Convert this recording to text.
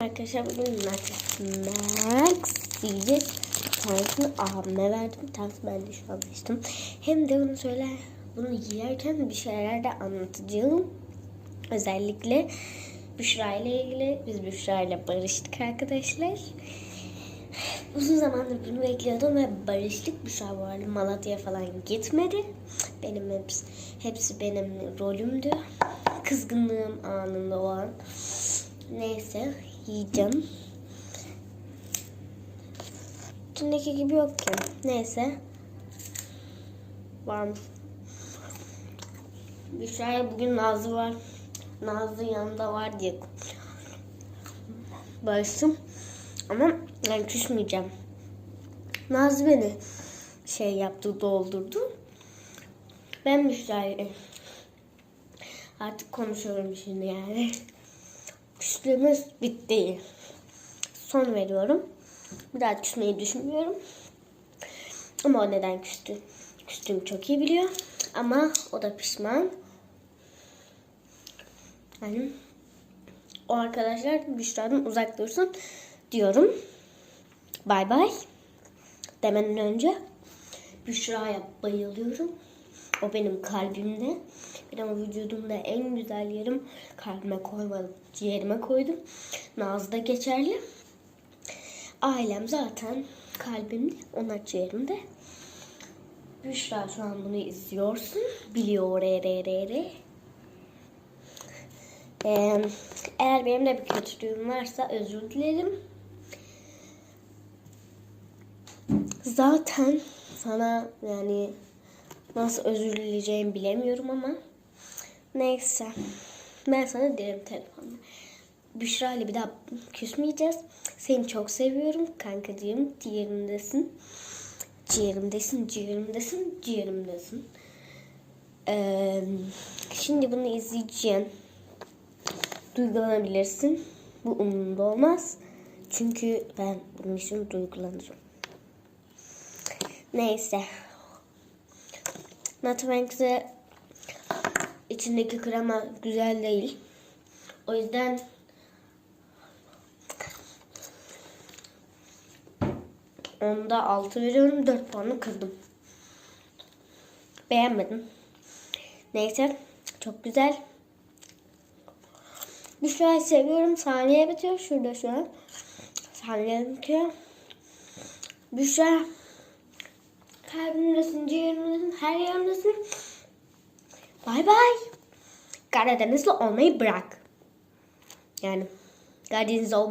Arkadaşlar bugün Max, Max diyeceğiz. Tanesini abime verdim. Tanesi ben de şu an seçtim. Hem de bunu söyler, bunu yerken bir şeyler de anlatacağım. Özellikle Büşra ile ilgili. Biz Büşra ile barıştık arkadaşlar. Uzun zamandır bunu bekliyordum ve barıştık. Büşra bu arada Malatya'ya falan gitmedi. Benim hepsi, hepsi benim rolümdü. Kızgınlığım anında o an. Neyse yiyeceğim. İçindeki gibi yok ki. Neyse. Var mı? Büşra'ya bugün Nazlı var. Nazlı yanında var diye barıştım. Ama yani küsmeyeceğim. Nazlı beni şey yaptı, doldurdu. Ben Büşra'yla artık konuşuyorum şimdi yani. Küslüğümüz bitti. Son veriyorum. Bir daha küsmeyi düşünmüyorum. Ama o neden küstü? Küstüğümü çok iyi biliyor. Ama o da pişman. Yani o arkadaşlar Büşra'dan uzak dursun diyorum. Bay bay. Demeden önce Büşra'ya bayılıyorum. O benim kalbimde. Benim vücudumda en güzel yerim kalbime koymadım. Ciğerime koydum. Naz'da geçerli. Ailem zaten kalbimde. Onlar ciğerimde. Büşra şu an bunu izliyorsun. Biliyor re re re re. Eğer benim de bir kötülüğüm varsa özür dilerim. Zaten sana yani nasıl özür dileyeceğimi bilemiyorum ama neyse. Ben sana derim telefonla. Büşra ile bir daha küsmeyeceğiz. Seni çok seviyorum kankacığım. Ciğerimdesin. Ciğerimdesin, ciğerimdesin, ciğerimdesin. Ee, şimdi bunu izleyeceğim. Duygulanabilirsin. Bu umurumda olmaz. Çünkü ben bunun için duygulanırım. Neyse. Nutmegs'e içindeki krema güzel değil. O yüzden onda 6 veriyorum. 4 puanı kırdım. Beğenmedim. Neyse. Çok güzel. Büşra'yı seviyorum. Saniye bitiyor. Şurada şu an. Saniye bitiyor. Büşra kalbimdesin, ciğerimdesin, her yerimdesin. Bay bay. Karadenizli olmayı bırak. Yani Karadenizli olmayı